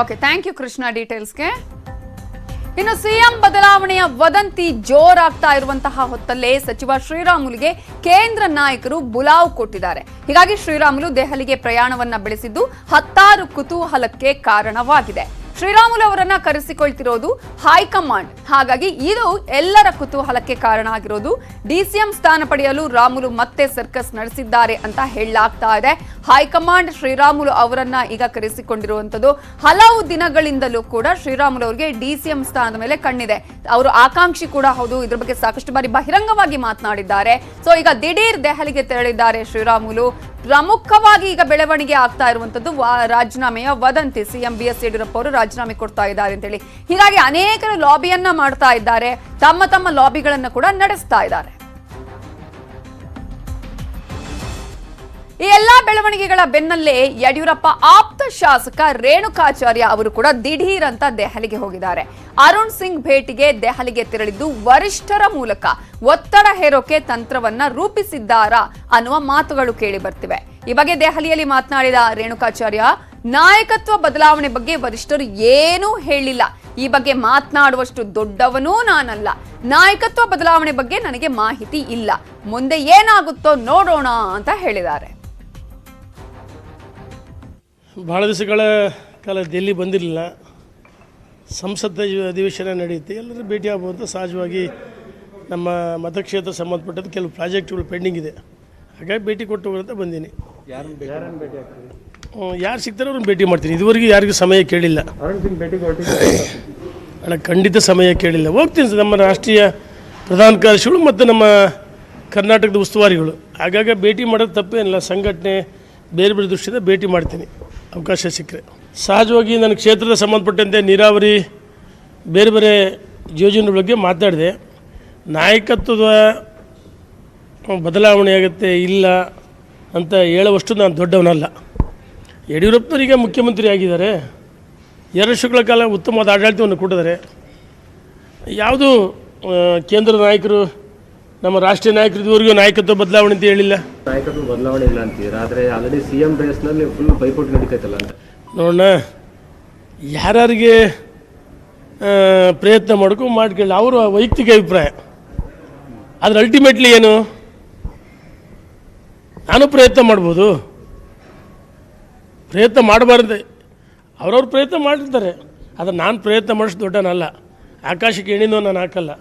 Okay thank you Krishna ಡೀಟೇಲ್ಸ್ಗೆ ಇನ್ನು CM ಬದಲಾವಣೆಯ ವದಂತಿ ಜೋರಾಗ್ತಾ ಇರುವಂತಹ ಹೊತ್ತಲ್ಲೇ ಸಚಿವ ಶ್ರೀರಾಮುಲುಗೆ ಕೇಂದ್ರ ನಾಯಕರು ಬುಲಾವ್ ಕೊಟ್ಟಿದ್ದಾರೆ. ಹೀಗಾಗಿ ಶ್ರೀರಾಮುಲು ದೆಹಲಿಗೆ ಪ್ರಯಾಣವನ್ನ ಬೆಳೆಸಿದ್ದು ಹತ್ತಾರು ಕುತೂಹಲಕ್ಕೆ ಕಾರಣವಾಗಿದೆ. ಶ್ರೀರಾಮುಲು ಅವರನ್ನ ಕರೆಸಿಕೊಳ್ತಿರೋದು ಹೈಕಮಾಂಡ್. ಹಾಗಾಗಿ ಇದು ಎಲ್ಲರ ಕುತೂಹಲಕ್ಕೆ ಕಾರಣ ಆಗಿರೋದು. ಡಿಸಿಎಂ ಸ್ಥಾನ ಪಡೆಯಲು ರಾಮುಲು ಮತ್ತೆ ಸರ್ಕಸ್ ನಡೆಸಿದ್ದಾರೆ ಅಂತ ಹೇಳಲಾಗ್ತಾ ಇದೆ. ಹೈಕಮಾಂಡ್ ಶ್ರೀರಾಮುಲು ಅವರನ್ನ ಈಗ ಕರೆಸಿಕೊಂಡಿರುವಂತದ್ದು ಹಲವು ದಿನಗಳಿಂದಲೂ ಕೂಡ ಶ್ರೀರಾಮುಲು ಅವರಿಗೆ ಡಿಸಿಎಂ ಸ್ಥಾನದ ಮೇಲೆ ಕಣ್ಣಿದೆ. ಅವರು ಆಕಾಂಕ್ಷಿ ಕೂಡ ಹೌದು, ಇದ್ರ ಬಗ್ಗೆ ಸಾಕಷ್ಟು ಬಾರಿ ಬಹಿರಂಗವಾಗಿ ಮಾತನಾಡಿದ್ದಾರೆ. ಸೊ, ಈಗ ದಿಢೀರ್ ದೆಹಲಿಗೆ ತೆರಳಿದ್ದಾರೆ ಶ್ರೀರಾಮುಲು. ಪ್ರಮುಖವಾಗಿ ಈಗ ಬೆಳವಣಿಗೆ ಆಗ್ತಾ ಇರುವಂತದ್ದು ರಾಜೀನಾಮೆಯ ವದಂತಿ. ಸಿಎಂ ಬಿ ಎಸ್ ಯಡಿಯೂರಪ್ಪ ಅವರು ರಾಜೀನಾಮೆ ಕೊಡ್ತಾ ಇದ್ದಾರೆ ಅಂತೇಳಿ. ಹೀಗಾಗಿ ಅನೇಕರು ಲಾಬಿಯನ್ನ ಮಾಡ್ತಾ ಇದ್ದಾರೆ. ತಮ್ಮ ತಮ್ಮ ಲಾಬಿಗಳನ್ನ ಕೂಡ ನಡೆಸ್ತಾ ಇದ್ದಾರೆ. ಈ ಎಲ್ಲಾ ಬೆಳವಣಿಗೆಗಳ ಬೆನ್ನಲ್ಲೇ ಯಡಿಯೂರಪ್ಪ ಆಪ್ತ ಶಾಸಕ ರೇಣುಕಾಚಾರ್ಯ ಅವರು ಕೂಡ ದಿಢೀರ್ ಅಂತ ದೆಹಲಿಗೆ ಹೋಗಿದ್ದಾರೆ. ಅರುಣ್ ಸಿಂಗ್ ಭೇಟಿಗೆ ದೆಹಲಿಗೆ ತೆರಳಿದ್ದು ವರಿಷ್ಠರ ಮೂಲಕ ಒತ್ತಡ ಹೇರೋಕೆ ತಂತ್ರವನ್ನ ರೂಪಿಸಿದ್ದಾರಾ ಅನ್ನುವ ಮಾತುಗಳು ಕೇಳಿ ಬರ್ತಿವೆ. ಈ ಬಗ್ಗೆ ದೆಹಲಿಯಲ್ಲಿ ಮಾತನಾಡಿದ ರೇಣುಕಾಚಾರ್ಯ, ನಾಯಕತ್ವ ಬದಲಾವಣೆ ಬಗ್ಗೆ ವರಿಷ್ಠರು ಏನೂ ಹೇಳಿಲ್ಲ. ಈ ಬಗ್ಗೆ ಮಾತನಾಡುವಷ್ಟು ದೊಡ್ಡವನೂ ನಾನಲ್ಲ. ನಾಯಕತ್ವ ಬದಲಾವಣೆ ಬಗ್ಗೆ ನನಗೆ ಮಾಹಿತಿ ಇಲ್ಲ. ಮುಂದೆ ಏನಾಗುತ್ತೋ ನೋಡೋಣ ಅಂತ ಹೇಳಿದ್ದಾರೆ. ಭಾಳ ದಿವಸಗಳ ಕಾಲ ದೆಲ್ಲಿ ಬಂದಿರಲಿಲ್ಲ. ಸಂಸತ್ ಅಧಿವೇಶನ ನಡೆಯುತ್ತೆ. ಎಲ್ಲರೂ ಭೇಟಿ ಆಗ್ಬೋದು. ಸಹಜವಾಗಿ ನಮ್ಮ ಮತಕ್ಷೇತ್ರ ಸಂಬಂಧಪಟ್ಟದ್ದು ಕೆಲವು ಪ್ರಾಜೆಕ್ಟ್ಗಳು ಪೆಂಡಿಂಗ್ ಇದೆ. ಹಾಗಾಗಿ ಭೇಟಿ ಕೊಟ್ಟು ಹೋಗೋಣ ಅಂತ ಬಂದೀನಿ. ಯಾರು ಸಿಗ್ತಾರೋ ಅವ್ರನ್ನ ಭೇಟಿ ಮಾಡ್ತೀನಿ. ಇದುವರೆಗೂ ಯಾರಿಗೂ ಸಮಯ ಕೇಳಿಲ್ಲ. ಅಣ್ಣ ಖಂಡಿತ ಸಮಯ ಕೇಳಿಲ್ಲ. ಹೋಗ್ತೀನಿ ಸರ್ ನಮ್ಮ ರಾಷ್ಟ್ರೀಯ ಪ್ರಧಾನ ಕಾರ್ಯದರ್ಶಿಗಳು ಮತ್ತು ನಮ್ಮ ಕರ್ನಾಟಕದ ಉಸ್ತುವಾರಿಗಳು. ಆಗಾಗ ಭೇಟಿ ಮಾಡೋದು ತಪ್ಪೇನಿಲ್ಲ. ಸಂಘಟನೆ ಬೇರೆ ಬೇರೆ ದೃಷ್ಟಿಯಿಂದ ಭೇಟಿ ಮಾಡ್ತೀನಿ. ಅವಕಾಶ ಸಿಕ್ಕರೆ ಸಹಜವಾಗಿ ನನ್ನ ಕ್ಷೇತ್ರದ ಸಂಬಂಧಪಟ್ಟಂತೆ ನೀರಾವರಿ, ಬೇರೆ ಬೇರೆ ಯೋಜನೆ ಬಗ್ಗೆ ಮಾತಾಡಿದೆ. ನಾಯಕತ್ವದ ಬದಲಾವಣೆ ಆಗುತ್ತೆ, ಇಲ್ಲ ಅಂತ ಹೇಳುವಷ್ಟು ನಾನು ದೊಡ್ಡವನಲ್ಲ. ಯಡಿಯೂರಪ್ಪನವರಿಗೆ ಮುಖ್ಯಮಂತ್ರಿ ಆಗಿದ್ದಾರೆ. ಎರಡು ವರ್ಷಗಳ ಕಾಲ ಉತ್ತಮವಾದ ಆಡಳಿತವನ್ನು ಕೊಟ್ಟಿದ್ದಾರೆ. ಯಾವುದು ಕೇಂದ್ರ ನಾಯಕರು ನಮ್ಮ ರಾಷ್ಟ್ರೀಯ ನಾಯಕರು ಇದುವರೆಗೂ ನಾಯಕತ್ವ ಬದಲಾವಣೆ ಅಂತ ಹೇಳಿಲ್ಲ. ನಾಯಕತ್ವ ಬದಲಾವಣೆ ಇಲ್ಲ ಅಂತೀರಾ? ಆದರೆ ಆಲ್ರೆಡಿ ಸಿ ಎಂ ರೇಸ್ನಲ್ಲಿ ಫುಲ್ ಪೈಪೋಟಿ ನಡೀತೈತಲ್ಲ ಅಂತ. ನೋಡೋಣ. ಯಾರ್ಯಾರಿಗೆ ಪ್ರಯತ್ನ ಮಾಡ್ಕೊ ಮಾಡ್ಕೊಳ್ಳಿ ಅವರ ವೈಯಕ್ತಿಕ ಅಭಿಪ್ರಾಯ. ಆದರೆ ಅಲ್ಟಿಮೇಟ್ಲಿ ಏನು? ನಾನು ಪ್ರಯತ್ನ ಮಾಡ್ಬೋದು. ಪ್ರಯತ್ನ ಮಾಡಬಾರ್ದೆ. ಅವ್ರವ್ರು ಪ್ರಯತ್ನ ಮಾಡಿರ್ತಾರೆ ಆದರೆ ನಾನು ಪ್ರಯತ್ನ ಮಾಡಿಸ್ ದೊಡ್ಡನಲ್ಲ. ಆಕಾಶಕ್ಕೆ ಎಣಿನೋ ನಾನು ಹಾಕಲ್ಲ.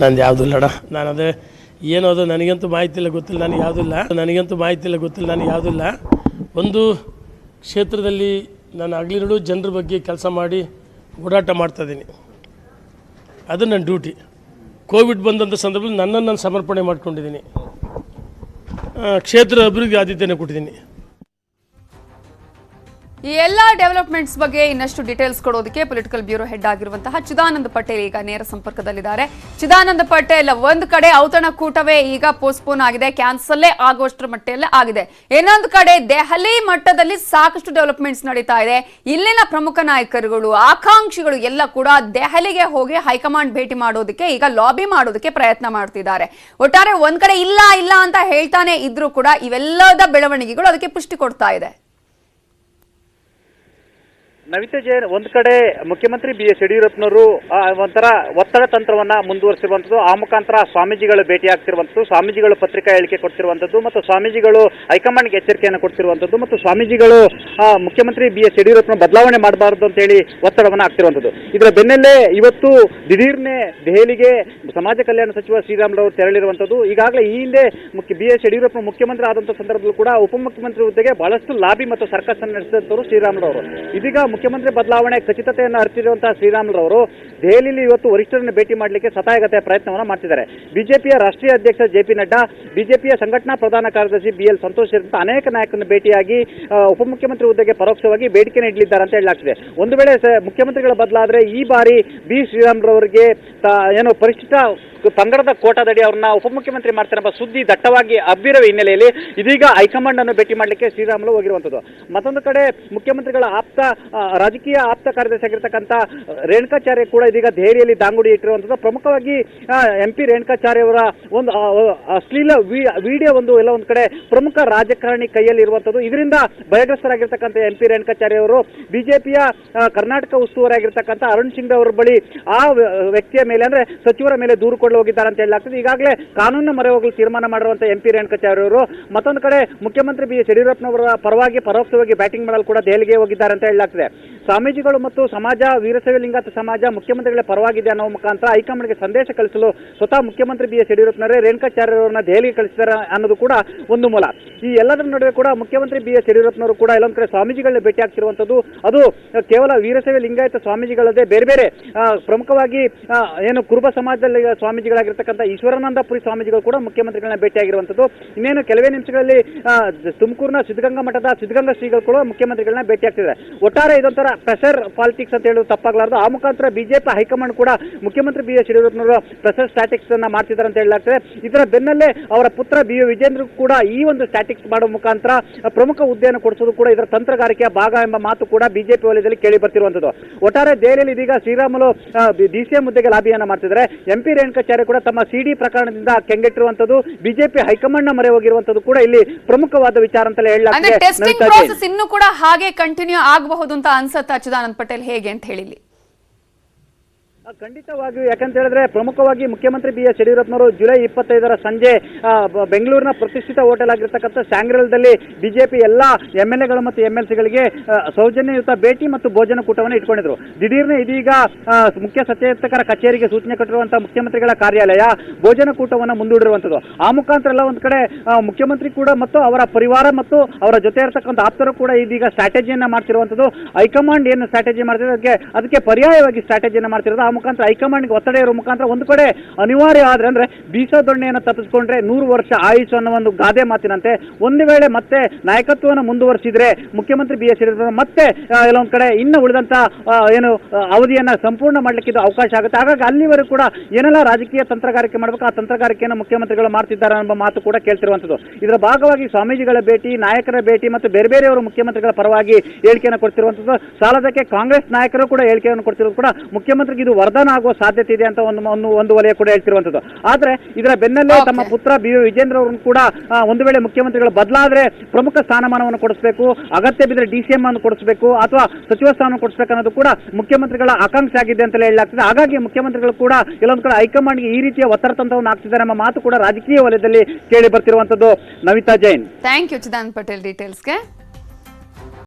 ನಂದು ಯಾವುದೂ ಇಲ್ಲ ನಾನು ಅದೇ ಏನೋ ಅದು ನನಗಂತೂ ಮಾಹಿತಿ ಇಲ್ಲ, ಗೊತ್ತಿಲ್ಲ, ನನಗೆ ಯಾವುದಿಲ್ಲ ನನಗಂತೂ ಮಾಹಿತಿ ಇಲ್ಲ, ಗೊತ್ತಿಲ್ಲ, ನನಗೆ ಯಾವುದಿಲ್ಲ ಒಂದು ಕ್ಷೇತ್ರದಲ್ಲಿ ನಾನು ಹಗಲಿರುಳು ಜನರ ಬಗ್ಗೆ ಕೆಲಸ ಮಾಡಿ ಓಡಾಟ ಮಾಡ್ತಾಯಿದ್ದೀನಿ ಅದು ನನ್ನ ಡ್ಯೂಟಿ. ಕೋವಿಡ್ ಬಂದಂಥ ಸಂದರ್ಭದಲ್ಲಿ ನನ್ನನ್ನು ನಾನು ಸಮರ್ಪಣೆ ಮಾಡ್ಕೊಂಡಿದ್ದೀನಿ. ಕ್ಷೇತ್ರ ಅಭಿವೃದ್ಧಿ ಆದ್ಯತೆಯನ್ನು ಕೊಟ್ಟಿದ್ದೀನಿ. ಈ ಎಲ್ಲಾ ಡೆವಲಪ್ಮೆಂಟ್ಸ್ ಬಗ್ಗೆ ಇನ್ನಷ್ಟು ಡೀಟೇಲ್ಸ್ ಕೊಡೋದಕ್ಕೆ ಪೊಲಿಟಿಕಲ್ ಬ್ಯೂರೋ ಹೆಡ್ ಆಗಿರುವಂತಹ ಚಿದಾನಂದ ಪಟೇಲ್ ಈಗ ನೇರ ಸಂಪರ್ಕದಲ್ಲಿದ್ದಾರೆ. ಚಿದಾನಂದ ಪಟೇಲ್, ಒಂದು ಕಡೆ ಔತಣಕೂಟವೇ ಈಗ ಪೋಸ್ಟ್ಪೋನ್ ಆಗಿದೆ ಕ್ಯಾನ್ಸಲ್ಲೇ ಆಗುವಷ್ಟರ ಮಟ್ಟಲ್ಲೇ ಆಗಿದೆ. ಇನ್ನೊಂದು ಕಡೆ ದೆಹಲಿ ಮಟ್ಟದಲ್ಲಿ ಸಾಕಷ್ಟು ಡೆವಲಪ್ಮೆಂಟ್ಸ್ ನಡೀತಾ ಇದೆ. ಇಲ್ಲಿನ ಪ್ರಮುಖ ನಾಯಕರುಗಳು, ಆಕಾಂಕ್ಷಿಗಳು ಎಲ್ಲ ಕೂಡ ದೆಹಲಿಗೆ ಹೋಗಿ ಹೈಕಮಾಂಡ್ ಭೇಟಿ ಮಾಡೋದಕ್ಕೆ ಈಗ ಲಾಬಿ ಮಾಡೋದಕ್ಕೆ ಪ್ರಯತ್ನ ಮಾಡ್ತಿದ್ದಾರೆ. ಒಟ್ಟಾರೆ ಒಂದ್ ಕಡೆ ಇಲ್ಲ ಇಲ್ಲ ಅಂತ ಹೇಳ್ತಾನೆ ಇದ್ರೂ ಕೂಡ ಇವೆಲ್ಲದ ಬೆಳವಣಿಗೆಗಳು ಅದಕ್ಕೆ ಪುಷ್ಟಿ ಕೊಡ್ತಾ ಇದೆ. ನವಿತಾ ಜೈನ್ ಒಂದ್ ಕಡೆ ಮುಖ್ಯಮಂತ್ರಿ ಬಿ ಎಸ್ ಯಡಿಯೂರಪ್ಪನವರು ಒಂಥರ ಒತ್ತಡ ತಂತ್ರವನ್ನ ಮುಂದುವರಿಸಿರುವಂತದ್ದು ಆ ಮುಖಾಂತರ ಸ್ವಾಮೀಜಿಗಳು ಭೇಟಿ ಆಗ್ತಿರುವಂತದ್ದು ಸ್ವಾಮೀಜಿಗಳು ಪತ್ರಿಕಾ ಹೇಳಿಕೆ ಕೊಡ್ತಿರುವಂತದ್ದು ಮತ್ತು ಸ್ವಾಮೀಜಿಗಳು ಹೈಕಮಾಂಡ್ಗೆ ಎಚ್ಚರಿಕೆಯನ್ನು ಕೊಡ್ತಿರುವಂತದ್ದು ಮತ್ತು ಸ್ವಾಮೀಜಿಗಳು ಮುಖ್ಯಮಂತ್ರಿ ಬಿ ಎಸ್ ಯಡಿಯೂರಪ್ಪನ ಬದಲಾವಣೆ ಮಾಡಬಾರದು ಅಂತ ಹೇಳಿ ಒತ್ತಡವನ್ನ ಆಗ್ತಿರುವಂತದ್ದು ಇದರ ಬೆನ್ನಲ್ಲೇ ಇವತ್ತು ದಿಢೀರ್ನೆ ದೆಹಲಿಗೆ ಸಮಾಜ ಕಲ್ಯಾಣ ಸಚಿವ ಶ್ರೀರಾಮುಲು ತೆರಳಿರುವಂತದ್ದು ಈಗಾಗಲೇ ಈ ಹಿಂದೆ ಮುಖ್ಯ, ಬಿ ಎಸ್ ಯಡಿಯೂರಪ್ಪ ಮುಖ್ಯಮಂತ್ರಿ ಆದಂತ ಸಂದರ್ಭದಲ್ಲೂ ಕೂಡ ಉಪಮುಖ್ಯಮಂತ್ರಿ ಹುದ್ದೆಗೆ ಬಹಳಷ್ಟು ಲಾಬಿ ಮತ್ತು ಸರ್ಕಸ್ ನಡೆಸಿದಂತವರು ಶ್ರೀರಾಮುಲು ಅವರು. ಇದೀಗ ಮುಖ್ಯಮಂತ್ರಿ ಬದಲಾವಣೆ ಖಚಿತತೆಯನ್ನು ಅರ್ಥಿರುವಂತಹ ಶ್ರೀರಾಮುಲು ಅವರು ದೆಹಲಿಯಲ್ಲಿ ಇವತ್ತು ವರಿಷ್ಠರನ್ನು ಭೇಟಿ ಮಾಡಲಿಕ್ಕೆ ಸತಾಯಗತೆಯ ಪ್ರಯತ್ನವನ್ನು ಮಾಡ್ತಿದ್ದಾರೆ. ಬಿಜೆಪಿಯ ರಾಷ್ಟ್ರೀಯ ಅಧ್ಯಕ್ಷ ಜೆ ಪಿ ನಡ್ಡಾ, ಬಿಜೆಪಿಯ ಸಂಘಟನಾ ಪ್ರಧಾನ ಕಾರ್ಯದರ್ಶಿ ಬಿ ಎಲ್ ಸಂತೋಷ್ ಸೇರಿದಂತೆ ಅನೇಕ ನಾಯಕರನ್ನು ಭೇಟಿಯಾಗಿ ಉಪಮುಖ್ಯಮಂತ್ರಿ ಹುದ್ದೆಗೆ ಪರೋಕ್ಷವಾಗಿ ಬೇಡಿಕೆ ನೀಡಲಿದ್ದಾರೆ ಅಂತ ಹೇಳಲಾಗ್ತಿದೆ. ಒಂದು ವೇಳೆ ಮುಖ್ಯಮಂತ್ರಿಗಳ ಬದಲಾದರೆ ಈ ಬಾರಿ ಬಿ ಶ್ರೀರಾಮುಲುರವರಿಗೆ ಏನು ಪರಿಶಿಷ್ಟ ಪಂಗಡದ ಕೋಟಾದಡಿ ಅವ್ರನ್ನ ಉಪಮುಖ್ಯಮಂತ್ರಿ ಮಾಡ್ತಾರೆ ಎಂಬ ಸುದ್ದಿ ದಟ್ಟವಾಗಿ ಹಬ್ಬಿರುವ ಹಿನ್ನೆಲೆಯಲ್ಲಿ ಇದೀಗ ಹೈಕಮಾಂಡ್ ಅನ್ನು ಭೇಟಿ ಮಾಡಲಿಕ್ಕೆ ಶ್ರೀರಾಮುಲು ಹೋಗಿರುವಂಥದ್ದು ಮತ್ತೊಂದು ಕಡೆ ಮುಖ್ಯಮಂತ್ರಿಗಳ ಆಪ್ತ ರಾಜಕೀಯ ಆಪ್ತ ಕಾರ್ಯದರ್ಶಿ ಆಗಿರ್ತಕ್ಕಂಥ ರೇಣುಕಾಚಾರ್ಯ ಕೂಡ ಇದೀಗ ದೆಹಲಿಯಲ್ಲಿ ದಾಂಗುಡಿ ಇಟ್ಟಿರುವಂಥದ್ದು. ಪ್ರಮುಖವಾಗಿ ಎಂ ಪಿ ರೇಣುಕಾಚಾರ್ಯ ಅವರ ಒಂದು ಅಶ್ಲೀಲ ವಿಡಿಯೋ ಒಂದು ಎಲ್ಲ ಒಂದು ಕಡೆ ಪ್ರಮುಖ ರಾಜಕಾರಣಿ ಕೈಯಲ್ಲಿ ಇರುವಂಥದ್ದು. ಇದರಿಂದ ಭಯಗ್ರಸ್ತರಾಗಿರ್ತಕ್ಕಂಥ ಎಂ ಪಿ ರೇಣುಕಾಚಾರ್ಯ ಅವರು, ಬಿಜೆಪಿಯ ಕರ್ನಾಟಕ ಉಸ್ತುವಾರಿ ಆಗಿರ್ತಕ್ಕಂಥ ಅರುಣ್ ಸಿಂಗ್ ಅವರ ಬಳಿ ಆ ವ್ಯ- ವ್ಯಕ್ತಿಯ ಮೇಲೆ ಅಂದ್ರೆ ಸಚಿವರ ಮೇಲೆ ದೂರು ಕೊಡಲು ಹೋಗಿದ್ದಾರೆ ಅಂತ ಹೇಳಲಾಗ್ತದೆ. ಈಗಾಗಲೇ ಕಾನೂನು ಮೊರೆ ಹೋಗಲು ತೀರ್ಮಾನ ಮಾಡಿರುವಂಥ ಎಂ ಪಿ ರೇಣುಕಾಚಾರ್ಯ ಅವರು ಮತ್ತೊಂದು ಕಡೆ ಮುಖ್ಯಮಂತ್ರಿ ಬಿ ಎಸ್ ಯಡಿಯೂರಪ್ಪನವರ ಪರವಾಗಿ ಪರೋಕ್ಷವಾಗಿ ಬ್ಯಾಟಿಂಗ್ ಮಾಡಲು ಕೂಡ ದೆಹಲಿಗೆ ಹೋಗಿದ್ದಾರೆ ಅಂತ ಹೇಳಲಾಗ್ತದೆ. ಸ್ವಾಮೀಜಿಗಳು ಮತ್ತು ಸಮಾಜ ವೀರಶೈವ ಲಿಂಗಾಯತ ಸಮಾಜ, ಮುಖ್ಯಮಂತ್ರಿಗಳ ಪರವಾಗಿದೆ ಅನ್ನೋ ಮುಖಾಂತರ ಹೈಕಮಾಂಡ್ಗೆ ಸಂದೇಶ ಕಳಿಸಲು ಸ್ವತಃ ಮುಖ್ಯಮಂತ್ರಿ ಬಿ ಎಸ್ ಯಡಿಯೂರಪ್ಪನವರೇ ರೇಣುಕಾಚಾರ್ಯರವರನ್ನ ದೆಹಲಿಗೆ ಕಳಿಸಿದ್ದಾರೆ ಅನ್ನೋದು ಕೂಡ ಒಂದು ಮೂಲ. ಈ ಎಲ್ಲದರ ನಡುವೆ ಕೂಡ ಮುಖ್ಯಮಂತ್ರಿ ಬಿ ಎಸ್ ಯಡಿಯೂರಪ್ಪನವರು ಕೂಡ ಎಲ್ಲೊಂದು ಕಡೆ ಸ್ವಾಮೀಜಿಗಳನ್ನ ಭೇಟಿ ಆಗ್ತಿರುವಂಥದ್ದು. ಅದು ಕೇವಲ ವೀರಶೈವ ಲಿಂಗಾಯತ ಸ್ವಾಮೀಜಿಗಳಲ್ಲದೆ ಬೇರೆ ಬೇರೆ ಪ್ರಮುಖವಾಗಿ ಏನು ಕುರುಬ ಸಮಾಜದಲ್ಲಿ ಸ್ವಾಮೀಜಿಗಳಾಗಿರ್ತಕ್ಕಂಥ ಈಶ್ವರಾನಂದಪುರಿ ಸ್ವಾಮೀಜಿಗಳು ಕೂಡ ಮುಖ್ಯಮಂತ್ರಿಗಳನ್ನ ಭೇಟಿಯಾಗಿರುವಂಥದ್ದು ಇನ್ನೇನು ಕೆಲವೇ ನಿಮಿಷಗಳಲ್ಲಿ ತುಮಕೂರಿನ ಸಿದ್ಧಗಂಗಾ ಮಠದ ಸಿದ್ಧಗಂಗಾ ಶ್ರೀಗಳು ಕೂಡ ಮುಖ್ಯಮಂತ್ರಿಗಳನ್ನ ಭೇಟಿಯಾಗ್ತಿದ್ದಾರೆ ಒಟ್ಟಾರೆ ಇದೊಂಥರ ಪ್ರೆಷರ್ ಪಾಲಿಟಿಕ್ಸ್ ಅಂತ ಹೇಳೋದು ತಪ್ಪಾಗಲಾರದು. ಆ ಮುಖಾಂತರ ಬಿಜೆಪಿ ಹೈಕಮಾಂಡ್ ಕೂಡ ಮುಖ್ಯಮಂತ್ರಿ ಬಿ ಎಸ್ ಯಡಿಯೂರಪ್ಪನವರು ಪ್ರೆಷರ್ ಸ್ಟ್ಯಾಟಿಕ್ಸ್ ಅನ್ನ ಮಾಡ್ತಿದ್ದಾರೆ ಅಂತ ಹೇಳಲಾಗ್ತದೆ. ಇದರ ಬೆನ್ನಲ್ಲೇ ಅವರ ಪುತ್ರ ಬಿ ವಿಜೇಂದ್ರ ಕೂಡ ಈ ಒಂದು ಸ್ಟ್ಯಾಟಿಕ್ಸ್ ಮಾಡುವ ಮುಖಾಂತರ ಪ್ರಮುಖ ಹುದ್ದೆಯನ್ನು ಕೊಡಿಸೋದು ಕೂಡ ಇದರ ತಂತ್ರಗಾರಿಕೆಯ ಭಾಗ ಎಂಬ ಮಾತು ಕೂಡ ಬಿಜೆಪಿ ವಲಯದಲ್ಲಿ ಕೇಳಿ ಬರ್ತಿರುವಂಥದ್ದು. ಒಟ್ಟಾರೆ ದೆಹಲಿಯಲ್ಲಿ ಇದೀಗ ಶ್ರೀರಾಮುಲು ಡಿಸಿಎಂ ಹುದ್ದೆಗೆ ಲಾಭಿಯನ್ನ ಮಾಡ್ತಿದ್ದಾರೆ. ಎಂ ಪಿ ರೇಣುಕಾಚಾರ್ಯ ಕೂಡ ತಮ್ಮ ಸಿಡಿ ಪ್ರಕರಣದಿಂದ ಕೆಂಗೆಟ್ಟಿರುವಂಥದ್ದು. ಬಿಜೆಪಿ ಹೈಕಮಾಂಡ್ನ ಮೊರೆ ಹೋಗಿರುವಂತದ್ದು ಕೂಡ ಇಲ್ಲಿ ಪ್ರಮುಖವಾದ ವಿಚಾರ ಅಂತಲೇ ಹೇಳಲಾಗ್ತದೆ. ಜೈನ್. ಕೂಡ ಹಾಗೆ ಕಂಟಿನ್ಯೂ ಆಗಬಹುದು ಅಂತ ಅನ್ಸತ್ತ ಅಚ್ಯುತಾನಂದ್ ಪಟೇಲ್ ಹೇಗೆ ಅಂತ ಹೇಳಿ ಖಂಡಿತವಾಗಿಯೂ, ಯಾಕಂತ ಹೇಳಿದ್ರೆ ಪ್ರಮುಖವಾಗಿ ಮುಖ್ಯಮಂತ್ರಿ ಬಿ ಎಸ್ ಯಡಿಯೂರಪ್ಪನವರು ಜುಲೈ ಇಪ್ಪತ್ತೈದರ ಸಂಜೆ ಬೆಂಗಳೂರಿನ ಪ್ರತಿಷ್ಠಿತ ಹೋಟೆಲ್ ಆಗಿರ್ತಕ್ಕಂಥ ಸ್ಯಾಂಗ್ರಲ್ದಲ್ಲಿ ಬಿಜೆಪಿ ಎಲ್ಲ ಎಂ ಎಲ್ ಎಗಳು ಮತ್ತು ಎಂ ಎಲ್ ಸಿಗಳಿಗೆ ಸೌಜನ್ಯಯುತ ಭೇಟಿ ಮತ್ತು ಭೋಜನ ಕೂಟವನ್ನು ಇಟ್ಕೊಂಡಿದ್ರು. ದಿಢೀರ್ನೆ ಇದೀಗ ಮುಖ್ಯ ಸಚೇತಕರ ಕಚೇರಿಗೆ ಸೂಚನೆ ಕೊಟ್ಟಿರುವಂತಹ ಮುಖ್ಯಮಂತ್ರಿಗಳ ಕಾರ್ಯಾಲಯ ಭೋಜನ ಕೂಟವನ್ನು ಮುಂದೂಡಿರುವಂಥದ್ದು. ಆ ಮುಖಾಂತರ ಎಲ್ಲ ಒಂದು ಕಡೆ ಮುಖ್ಯಮಂತ್ರಿ ಕೂಡ ಮತ್ತು ಅವರ ಪರಿವಾರ ಮತ್ತು ಅವರ ಜೊತೆ ಇರತಕ್ಕಂಥ ಆಪ್ತರು ಕೂಡ ಇದೀಗ ಸ್ಟ್ರಾಟಜಿಯನ್ನ ಮಾಡ್ತಿರುವಂಥದ್ದು. ಹೈಕಮಾಂಡ್ ಏನು ಸ್ಟ್ರಾಟಜಿ ಮಾಡ್ತಿರೋದು ಅದಕ್ಕೆ ಅದಕ್ಕೆ ಪರ್ಯಾಯವಾಗಿ ಸ್ಟ್ರಾಟಜಿಯನ್ನು ಮಾಡ್ತಿರೋದು ಆ ಮುಖಾಂತರ ಹೈಕಮಾಂಡ್ಗೆ ಒತ್ತಡ ಇರೋ ಮುಖಾಂತರ ಒಂದು ಕಡೆ ಅನಿವಾರ್ಯ ಆದ್ರೆ ಅಂದ್ರೆ ಬೀಸೋ ದೊಣ್ಣೆಯನ್ನು ತಪ್ಪಿಸ್ಕೊಂಡ್ರೆ ನೂರು ವರ್ಷ ಆಯುಷ್ ಅನ್ನೋ ಒಂದು ಗಾದೆ ಮಾತಿನಂತೆ. ಒಂದು ವೇಳೆ ಮತ್ತೆ ನಾಯಕತ್ವವನ್ನು ಮುಂದುವರಿಸಿದ್ರೆ ಮುಖ್ಯಮಂತ್ರಿ ಬಿ ಎಸ್ ಯಡಿಯೂರಪ್ಪ ಮತ್ತೆ ಕೆಲವೊಂದು ಕಡೆ ಇನ್ನು ಉಳಿದಂತ ಆ, ಏನು ಅವಧಿಯನ್ನು ಸಂಪೂರ್ಣ ಮಾಡಲಿಕ್ಕೆ ಇದು ಅವಕಾಶ ಆಗುತ್ತೆ. ಹಾಗಾಗಿ ಅಲ್ಲಿವರೆಗೂ ಕೂಡ ಏನೆಲ್ಲ ರಾಜಕೀಯ ತಂತ್ರಗಾರಿಕೆ ಮಾಡಬೇಕು ಆ ತಂತ್ರಗಾರಿಕೆಯನ್ನು ಮುಖ್ಯಮಂತ್ರಿಗಳು ಮಾಡ್ತಿದ್ದಾರೆ ಎಂಬ ಮಾತು ಕೂಡ ಕೇಳ್ತಿರುವಂಥದ್ದು. ಇದರ ಭಾಗವಾಗಿ ಸ್ವಾಮೀಜಿಗಳ ಭೇಟಿ ನಾಯಕರ ಭೇಟಿ ಮತ್ತು ಬೇರೆ ಬೇರೆಯವರು ಮುಖ್ಯಮಂತ್ರಿಗಳ ಪರವಾಗಿ ಹೇಳಿಕೆಯನ್ನು ಕೊಡ್ತಿರುವಂಥದ್ದು. ಸಾಲದಕ್ಕೆ ಕಾಂಗ್ರೆಸ್ ನಾಯಕರು ಕೂಡ ಹೇಳಿಕೆಯನ್ನು ಕೊಡ್ತಿರೋದು ಕೂಡ ಮುಖ್ಯಮಂತ್ರಿಗೆ ಇದು ವರದಾನ ಆಗುವ ಸಾಧ್ಯತೆ ಇದೆ ಅಂತ ಒಂದು ಒಂದು ಒಂದು ವಲಯ ಕೂಡ ಹೇಳ್ತಿರುವಂತದ್ದು ಆದ್ರೆ ಇದರ ಬೆನ್ನಲ್ಲೇ ತಮ್ಮ ಪುತ್ರ ಬಿ ವಿಜೇಂದ್ರ ಅವರನ್ನು ಕೂಡ ಒಂದು ವೇಳೆ ಮುಖ್ಯಮಂತ್ರಿಗಳು ಬದಲಾದ್ರೆ ಪ್ರಮುಖ ಸ್ಥಾನಮಾನವನ್ನು ಕೊಡಿಸಬೇಕು ಅಗತ್ಯ ಬಿದ್ದರೆ ಡಿ ಸಿ ಎಂ ಅನ್ನು ಕೊಡಿಸಬೇಕು ಅಥವಾ ಸಚಿವ ಸ್ಥಾನ ಕೊಡಿಸಬೇಕು ಅನ್ನೋದು ಕೂಡ ಮುಖ್ಯಮಂತ್ರಿಗಳ ಆಕಾಂಕ್ಷೆ ಆಗಿದೆ ಅಂತಲೇ ಹೇಳಲಾಗ್ತದೆ. ಹಾಗಾಗಿ ಮುಖ್ಯಮಂತ್ರಿಗಳು ಕೂಡ ಕೆಲವೊಂದು ಕಡೆ ಹೈಕಮಾಂಡ್ಗೆ ಈ ರೀತಿಯ ಒತ್ತಡ ತಂತ್ರವನ್ನು ಹಾಕ್ತಿದ್ದಾರೆ ಎಂಬ ಮಾತು ಕೂಡ ರಾಜಕೀಯ ವಲಯದಲ್ಲಿ ಕೇಳಿ ಬರ್ತಿರುವಂತದ್ದು ನವಿತಾ ಜೈನ್. Thank you Chidanand Patel ಡೀಟೇಲ್ಸ್ಗೆ